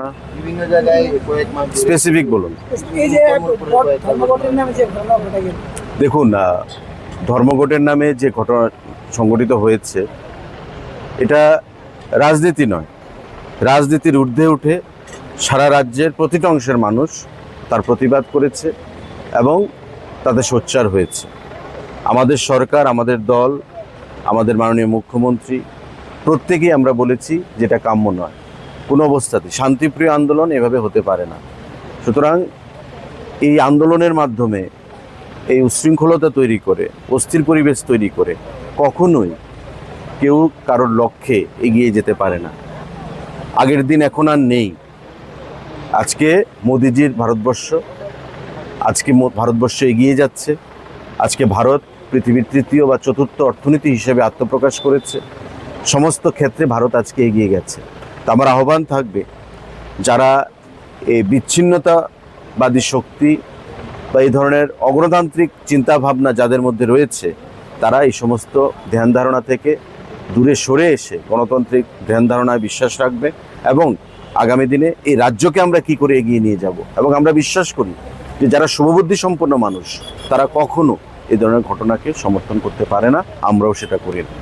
না বিভিন্ন জায়গায় কয়েক মাস স্পেসিফিক বলুন। এই যে ধর্মঘটের নামে যে ঘটনা ঘটে গেল। দেখুন ধর্মঘটের নামে যে ঘটনা সংঘটিত হয়েছে এটা রাজনীতি নয়। রাজনীতির ঊর্ধ্বে উঠে সারা রাজ্যের প্রতিটা অংশের মানুষ তার প্রতিবাদ করেছে এবং তাদের সোচ্চার হয়েছে। আমাদের সরকার আমাদের দল আমাদের মাননীয় মুখ্যমন্ত্রী প্রত্যেকেই আমরা বলেছি যেটা কাম্য নয়। কোনো অবস্থাতে শান্তিপ্রিয় আন্দোলন এভাবে হতে পারে না। সুতরাং এই আন্দোলনের মাধ্যমে এই উশৃঙ্খলতা তৈরি করে, অস্থির পরিবেশ তৈরি করে, কখনোই কেউ কারোর লক্ষ্যে এগিয়ে যেতে পারে না। আগের দিন এখন আর নেই। আজকে মোদিজির ভারতবর্ষ, আজকে ভারতবর্ষ এগিয়ে যাচ্ছে। আজকে ভারত পৃথিবীর তৃতীয় বা চতুর্থ অর্থনীতি হিসেবে আত্মপ্রকাশ করেছে। সমস্ত ক্ষেত্রে ভারত আজকে এগিয়ে গেছে। তো আমার আহ্বান থাকবে যারা এই বিচ্ছিন্নতাবাদী শক্তি বা এই ধরনের অগণতান্ত্রিক চিন্তাভাবনা যাদের মধ্যে রয়েছে, তারা এই সমস্ত ধ্যান ধারণা থেকে দূরে সরে এসে গণতান্ত্রিক ধ্যান ধারণায় বিশ্বাস রাখবে এবং আগামী দিনে এই রাজ্যকে আমরা কি করে এগিয়ে নিয়ে যাব? এবং আমরা বিশ্বাস করি যে যারা শুভবুদ্ধি সম্পন্ন মানুষ, তারা কখনো এই ধরনের ঘটনাকে সমর্থন করতে পারে না। আমরাও সেটা করি না